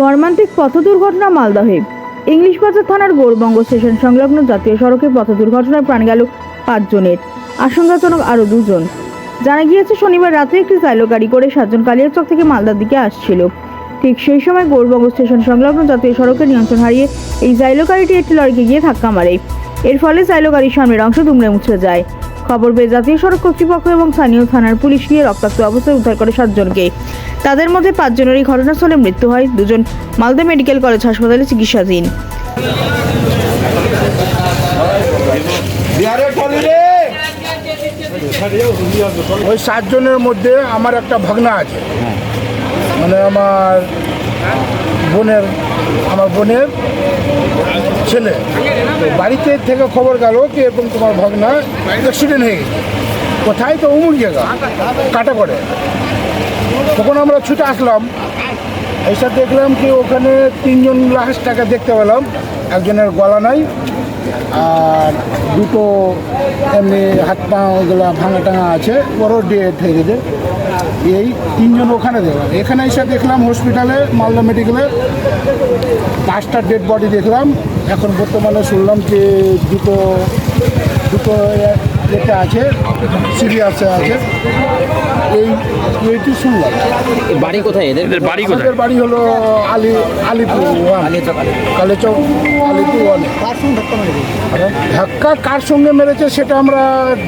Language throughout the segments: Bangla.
মর্মান্তিক পথ দুর্ঘটনা মালদহে। ইংলিশ বাজার থানার গৌরবঙ্গ স্টেশন সংলগ্ন জাতীয় সড়কে পথ দুর্ঘটনায় প্রাণ গেল পাঁচজনের। আশঙ্কাজনক আরও দুজন। জানা গিয়েছে, শনিবার রাতে একটি সাইলো গাড়ি করে সাতজন কালিয়াচক থেকে মালদার দিকে আসছিল। ঠিক সেই সময় গৌরবঙ্গ স্টেশন সংলগ্ন জাতীয় সড়কে নিয়ন্ত্রণ হারিয়ে এই জাইলো গাড়িটি একটি লরিকে গিয়ে ধাক্কা মারে। এর ফলে সাইলো গাড়ির সামনের অংশ দুমড়ে মুছে যায়। খবর পেয়ে জাতীয় সড়ক কর্তৃপক্ষ এবং স্থানীয় থানার পুলিশ গিয়ে রক্তাক্ত অবস্থায় উদ্ধার করে সাতজনকে। তাদের মধ্যে পাঁচজনেরই ঘটনাস্থলে মৃত্যু হয়। দুজন মালদা মেডিকেল কলেজ হাসপাতালে চিকিৎসাধীন। ওই সাতজনের মধ্যে আমার একটা ভাগনা আছে। মানে আমার বোনের আমার বোনের ছেলে। বাড়িতে থেকে খবর গেল কি এরকম তোমার ভাগনা অ্যাক্সিডেন্ট হয়ে গেছে। কোথায়? তো উমুক জায়গা কাটা করে তখন আমরা ছুটে আসলাম। এসে দেখলাম কি ওখানে তিনজন লাশটাকে দেখতে পেলাম। একজনের গলা নাই, আর দুটো এমনি হাত পা ওগুলো ভাঙা টাঙা আছে, বড় ডেট হয়ে গেছে এই তিনজন ওখানে দেখলাম। এখানে এসে দেখলাম হসপিটালে মালদা মেডিকেলে পাঁচটা ডেড বডি দেখলাম। এখন বর্তমানে শুনলাম যে দুটো দুটো এতে আছে সিরিয়াসে আছে। এই এইটি শুনলাম। বাড়ি কোথায় এদের? এদের বাড়ি কোথায়? আমাদের বাড়ি হলো আলি আলিপুর কালেচক আলিপুর ওয়ান। ধাক্কা কার সঙ্গে মেরেছে সেটা আমরা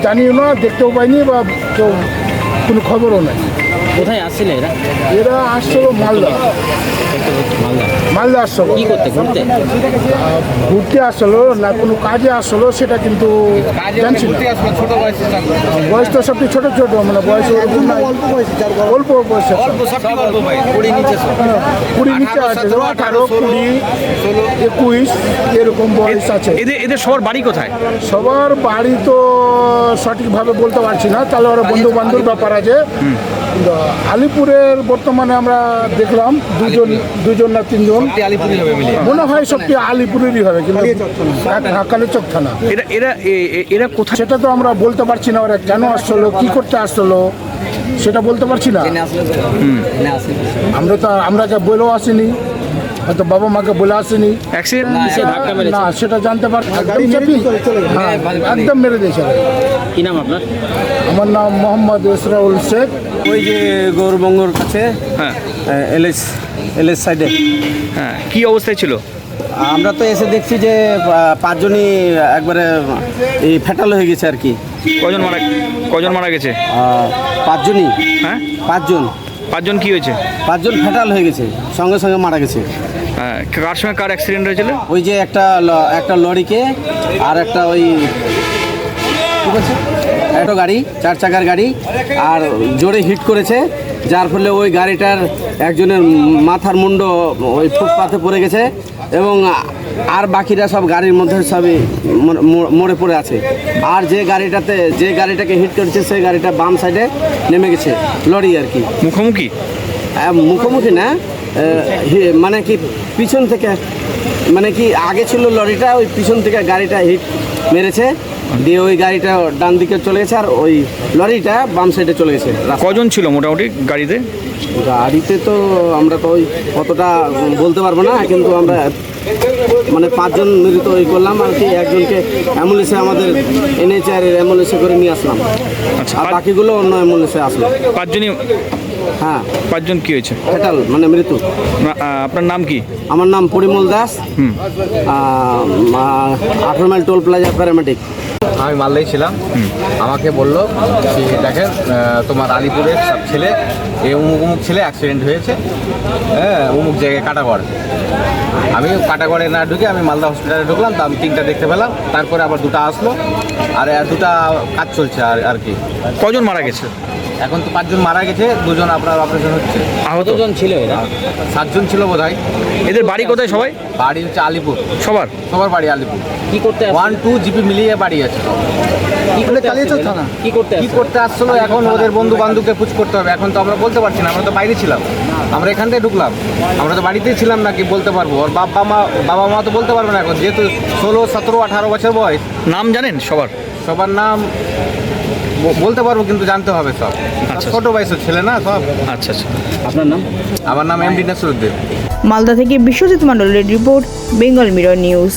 জানিও না দেখতেও পাইনি বা কেউ কোনো খবরও নেই। কোথায় আসছিল এরা? এরা আসছিল মালদা। মালদা আসছিল কি করতে ঘুরতে? ঘুরতে আসলো না কোনো কাজে আসলো সেটা কিন্তু জানছি বয়স তো সবটি ছোট ছোট মানে বয়স অল্প বয়স কুড়ি নিচে আছে আঠারো কুড়ি একুশ এরকম বয়স আছে। এদের এদের সবার বাড়ি কোথায়? সবার বাড়ি তো সঠিকভাবে বলতে পারছি না তাহলে ওরা বন্ধু বান্ধব ব্যাপার আছে। আলিপুরের বর্তমানে আমরা দেখলাম দুজন দুজন না তিনজন। মনে হয় সবটি আলিপুরেরই হবে কিন্তু কালীচক থানা। এরা এরা কোথায়? সেটা তো আমরা বলতে পারছি না ওরা কেন আসলো কি করতে আসলো সেটা বলতে পারছি না। আমরা তো আমরা যা বলেও আসিনি। হয়তো বাবা মাকে বলে আসেনি। না সেটা জানতে পার একদম হ্যাঁ একদম মেরে দিয়েছে। কি নাম আপনার? আমার নাম মোহাম্মদ ইসরাউল শেখ। ওই যে গৌরবঙ্গর কাছে হ্যাঁ। এলএস এলএস সাইডে হ্যাঁ কি অবস্থায় ছিল? আমরা তো এসে দেখছি যে পাঁচজনই একবারে এই ফ্যাটাল হয়ে গেছে আর কি। কজন মারা কজন মারা গেছে? পাঁচজনই। হ্যাঁ? পাঁচজন। পাঁচজন কি হয়েছে? পাঁচজন ফ্যাটাল হয়ে গেছে সঙ্গে সঙ্গে মারা গেছে। হ্যাঁ কার সঙ্গে কার অ্যাক্সিডেন্ট হয়েছিল? ওই যে একটা একটা লরিকে আর একটা ওই কি বলছে? একটা গাড়ি চার চাকার গাড়ি আর জোরে হিট করেছে যার ফলে ওই গাড়িটার একজনের মাথার মুন্ড ওই ফুটপাথে পড়ে গেছে এবং আর বাকিরা সব গাড়ির মধ্যে সবই মর- পড়ে আছে। আর যে গাড়িটাতে যে গাড়িটাকে হিট করেছে সেই গাড়িটা বাম সাইডে নেমে গেছে লরি আর কি। মুখোমুখি? আহ, মুখোমুখি না মানে কি পিছন থেকে মানে কি আগে ছিল লরিটা ওই পিছন থেকে গাড়িটা হিট মেরেছে দিয়ে ওই গাড়িটা ডান দিকে চলে গেছে আর ওই লরিটা বাম সাইডে চলে গেছে কজন ছিল মোটামুটি গাড়িতে? গাড়িতে তো আমরা তো ওই অতটা বলতে পারব না কিন্তু আমরা মানে পাঁচজন মৃত ওই করলাম আর কি একজনকে অ্যাম্বুলেন্সে আমাদের এনএচআর অ্যাম্বুলেন্সে করে নিয়ে আসলাম। আচ্ছা আর বাকিগুলো অন্য অ্যাম্বুলেন্সে আসলো। পাঁচজনই হ্যাঁ। পাঁচজন কি হয়েছে? ফেটাল মানে মৃত্যু আপনার নাম কি? আমার নাম পরিমল দাস। আঠারো মাইল টোল প্লাজা প্যারামেডিক আমি মালদায় ছিলাম। আমাকে বলল দেখেন তোমার আলিপুরের সব ছেলে এই অমুক উমুক ছেলে অ্যাক্সিডেন্ট হয়েছে। হ্যাঁ অমুক জায়গায় কাটাগড়। আমি কাটাগড়ে না ঢুকে আমি মালদা হসপিটালে ঢুকলাম তো আমি তিনটা দেখতে পেলাম। তারপরে আবার দুটা আসলো আর দুটা কাজ চলছে আর আর কি। কজন মারা গেছে? এখন তো পাঁচজন মারা গেছে দুজন আপনার অপারেশন হচ্ছে। আহত? কতজন ছিল এরা? সাতজন ছিল বোধ হয় এদের বাড়ি কোথায় সবাই? বাড়ি হচ্ছে আলিপুর। সবার? সবার বাড়ি আলিপুর। কি করতে? ওয়ান টু জিপি মিলিয়ে বাড়ি আছে। কি করতে আসছিল এরা? কি করতে কি করতে আসছিল এখন ওদের বন্ধু বান্ধবকে পুছ করতে হবে। এখন তো আমরা বলতে পারছি না আমরা তো বাইরে ছিলাম। আমরা এখান থেকে ঢুকলাম। আমরা তো বাড়িতেই ছিলাম না কি বলতে পারব? ওর বাবা মা বাবা মা তো বলতে পারবে না এখন। যেহেতু ষোলো সতেরো আঠারো বছর বয়স নাম জানেন সবার? সবার নাম বলতে পারব কিন্তু জানতে হবে সব। আচ্ছা। ছোট বয়সের ছেলে না সব? আচ্ছা আচ্ছা। আপনার নাম? আমার নাম এম ডি নাসরুদ্দিন মালদা থেকে বিশ্বজিৎ মণ্ডলের রিপোর্ট বেঙ্গল মিরর নিউজ।